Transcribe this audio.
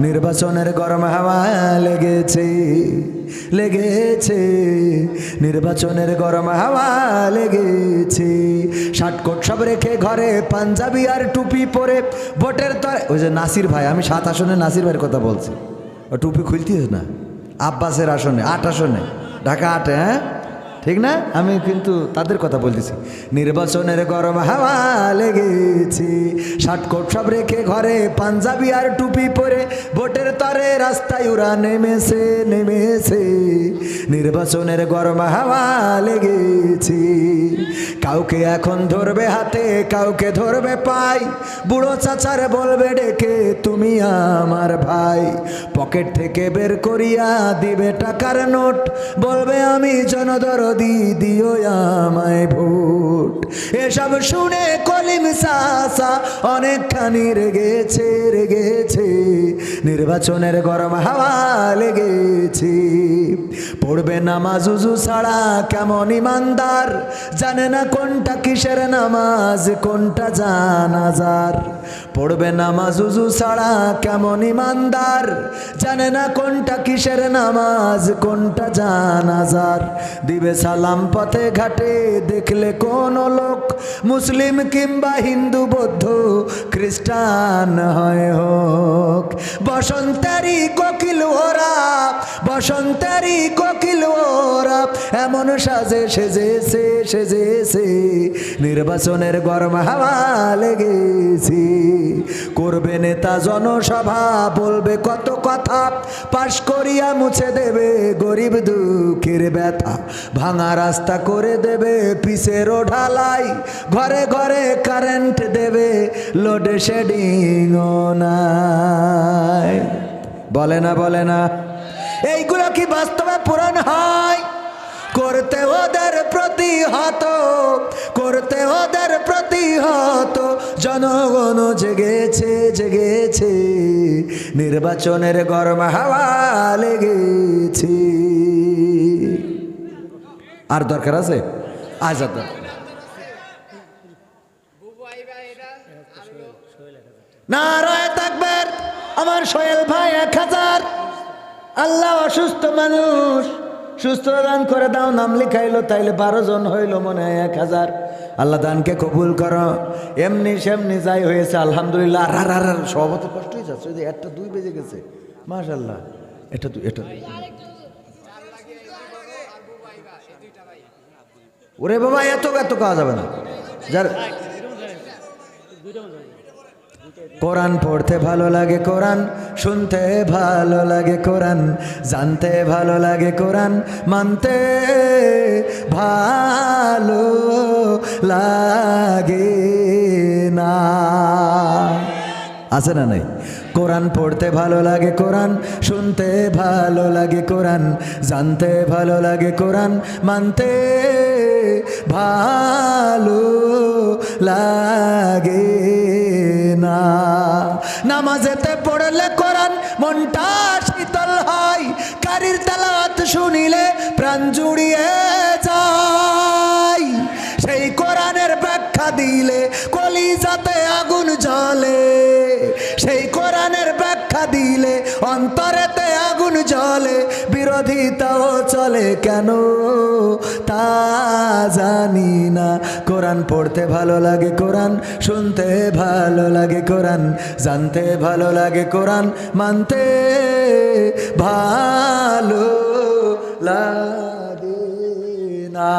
নির্বাচনের গরম হাওয়া লেগেছে লেগেছে। নির্বাচনের গরম হাওয়া লেগেছে। ষাটকোট সব রেখে ঘরে পাঞ্জাবি আর টুপি পরে ভোটের তরে ওই যে নাসির ভাই, আমি সাত আসনে নাসির ভাইয়ের কথা বলছি। ও টুপি খুলতিস না? আব্বাসের আসনে, আট আসনে। ঢাকা আটে হ্যাঁ? ঠিক না? আমি কিন্তু তাদের কথা বলতেছি। নির্বাচনের গরম হাওয়া লেগেছে। ষাটকোট সব রেখে ঘরে পাঞ্জাবি আর টুপি পরে ভোটের রাস্তায় ওরা নেমেছে নেমেছে। নির্বাচনের গরম হাওয়া লেগেছে। কাউকে এখন ধরবে হাতে, কাউকে ধরবে পাই বুড়ো চাচার বলবে, ডেকে তুমি আমার ভাই। পকেট থেকে বের করিয়া দিবে টাকার নোট। বলবে, আমি জনদরদি, দিও আমায় ভোট। এসব শুনে কলিম সাসা অনেকখানি রেগেছে রেগেছে। নির্বাচনের গরম হাওয়া লেগেছে। পড়বে নামাজ উজু ছাড়া কেমন ইমানদার? জানে না কোনটা কিসের নামাজ, কোনটা জানাজার। পড়বে নামাজ উজু ছাড়া কেমন ইমানদার? জানে না কোনটা কিসের নামাজ, কোনটা জানাজার। দিবে সালাম পথে ঘাটে, দেখলে কোন লোক? মুসলিম কিংবা হিন্দু, বৌদ্ধ, খ্রিস্টান, হয় হোক। বসন্তেরই কোকিল ওরা বসন্তেরই কোকিল ওরা এমন সাজে সেজেছে সেজেছে নির্বাচনের গরম হাওয়া লেগেছে। করবে নেতা জনসভা, বলবে কত কথা, পাশ করিয়া মুছে দেবে গরিব দুঃখের ব্যথা। ভাঙা রাস্তা করে দেবে পিসের ঢালাই, ঘরে ঘরে কারেন্ট দেবে লোড শেডিং নাই। বলে না বলে না। এইগুলো কি বাস্তবে পূরণ হয়? করতে ওদের প্রতিহত, করতে ওদের প্রতিহত। জনগণ জেগেছে জেগেছে, নির্বাচনের গরম হাওয়া লেগেছে। আর দরকার আছে? আর দরকার নারায় থাকবেন আমার সোহেল ভাই এক হাজার। আল্লাহ অসুস্থ মানুষ। সুস্থ দান করে দাও, নাম লিখাইলো, তাইলে বারো জন হইল মনে হয় এক হাজার। আল্লাহ দানকে কবুল করো। এমনি সেমনি যাই হয়েছে, আলহামদুলিল্লাহ। আর আর আর সভাপতি কষ্ট হয়ে যাচ্ছে। একটা দুই বেজে গেছে। মাশাল্লাহ এটা দুই এটা ওরে বাবা, এত এত কাজ যাবে না। যার কোরআন পড়তে ভালো লাগে কোরআন, শুনতে ভালো লাগে কোরআন, জানতে ভালো লাগে কোরআন, মানতে ভালো লাগে না। আছে না নাই? কোরআন পড়তে ভালো লাগে কোরআন, শুনতে ভালো লাগে কোরআন, জানতে ভালো লাগে কোরআন, মানতে ভালো লাগে না। নামাজেতে পড়লে কোরআন মনটা শীতল হয়, কারির তালাত শুনিলে প্রাণ জুড়িয়ে যায়। সেই কোরআনের ব্যাখ্যা দিলে কলিজাতে আগুন জ্বলে, সেই কোরআনের ব্যাখ্যা দিলে অন্তরেতে জ্বলে বিরোধিতাও চলে কেন? তা জানি না। কোরআন পড়তে ভালো লাগে কোরআন, শুনতে ভালো লাগে কোরআন, জানতে ভালো লাগে কোরআন, মানতে ভালো লাগে না।